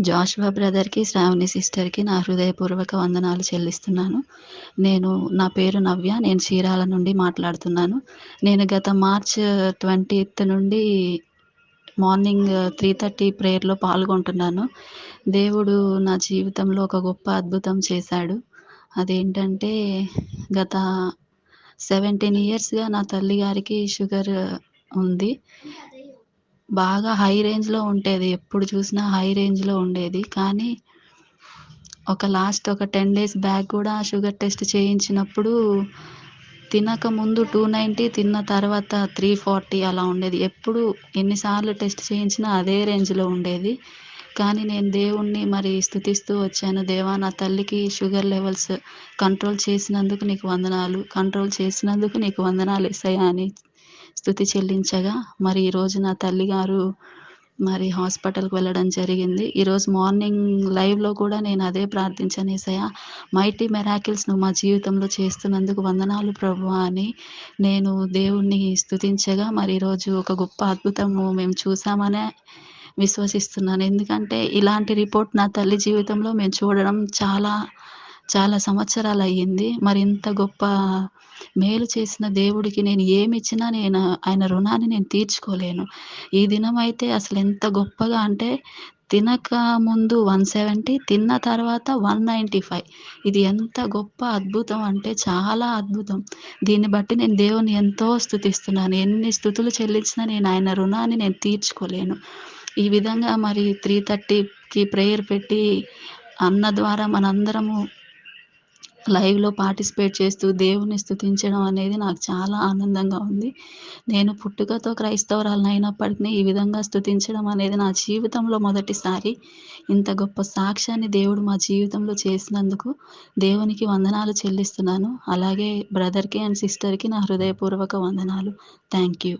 జాషువా బ్రదర్‌కి, శ్రావణి సిస్టర్‌కి నా హృదయపూర్వక వందనాలు చెల్లిస్తున్నాను. నేను నా పేరు నవ్య. నేను చీరాల నుండి మాట్లాడుతున్నాను. నేను గత మార్చ్ 20థ్ నుండి మార్నింగ్ 3:30 ప్రేయర్‌లో పాల్గొంటున్నాను. దేవుడు నా జీవితంలో ఒక గొప్ప అద్భుతం చేశాడు. అదేంటంటే గత 17 ఇయర్స్‌గా నా తల్లి గారికి షుగర్ ఉంది. బాగా హై రేంజ్‌లో ఉండేది. ఎప్పుడు చూసినా హై రేంజ్‌లో ఉండేది. కానీ ఒక లాస్ట్ ఒక 10 డేస్ బ్యాక్ కూడా షుగర్ టెస్ట్ చేయించినప్పుడు తినక ముందు 290 తిన్న తర్వాత 340 అలా ఉండేది. ఎప్పుడు ఎన్నిసార్లు టెస్ట్ చేయించినా అదే రేంజ్‌లో ఉండేది. కానీ నేను దేవుణ్ణి మరి స్థుతిస్తూ వచ్చాను. దేవా! నా తల్లికి షుగర్ లెవెల్స్ కంట్రోల్ చేసినందుకు నీకు వందనాలు. కంట్రోల్ చేసినందుకు నీకు వందనాలు ఇస్తాయా అని స్థుతి చెల్లించగా మరి ఈరోజు నా తల్లిగారు మరి హాస్పిటల్‌కి వెళ్ళడం జరిగింది. ఈరోజు మార్నింగ్ లైవ్‌లో కూడా నేను అదే ప్రార్థించాను యేసయ్యా! మైటీ మెరాకిల్స్ నువ్వు మా జీవితంలో చేస్తున్నందుకు వందనాలు ప్రభువా అని నేను దేవుణ్ణి స్థుతించగా మరి ఈరోజు ఒక గొప్ప అద్భుతము మేము చూసామనే విశ్వసిస్తున్నాను. ఎందుకంటే ఇలాంటి రిపోర్ట్ నా తల్లి జీవితంలో మేము చూడడం చాలా చాలా సంవత్సరాలు అయ్యింది మరి ఇంత గొప్ప మేలు చేసిన దేవుడికి నేను ఏమిచ్చినా నేను ఆయన రుణాన్ని నేను తీర్చుకోలేను. ఈ దినమైతే ఎంత గొప్పగా అంటే తినక ముందు 170 తిన్న తర్వాత 195 ఇది ఎంత గొప్ప అద్భుతం అంటే చాలా అద్భుతం. దీన్ని బట్టి నేను దేవుని ఎంతో స్తుతిస్తున్నాను. ఎన్ని స్థుతులు చెల్లించినా నేను ఆయన రుణాన్ని నేను తీర్చుకోలేను. ఈ విధంగా మరి 3:30కి ప్రేయర్ పెట్టి అన్న ద్వారా మనందరము లైవ్‌లో పార్టిసిపేట్ చేస్తూ దేవుణ్ణి స్థుతించడం అనేది నాకు చాలా ఆనందంగా ఉంది. నేను పుట్టుకతో క్రైస్తవురాలినైనప్పటికీ ఈ విధంగా స్థుతించడం అనేది నా జీవితంలో మొదటిసారి. ఇంత గొప్ప సాక్ష్యాన్ని దేవుడు మా జీవితంలో చేసినందుకు దేవునికి వందనాలు చెల్లిస్తున్నాను. అలాగే బ్రదర్‌కి అండ్ సిస్టర్‌కి నా హృదయపూర్వక వందనాలు. Thank you.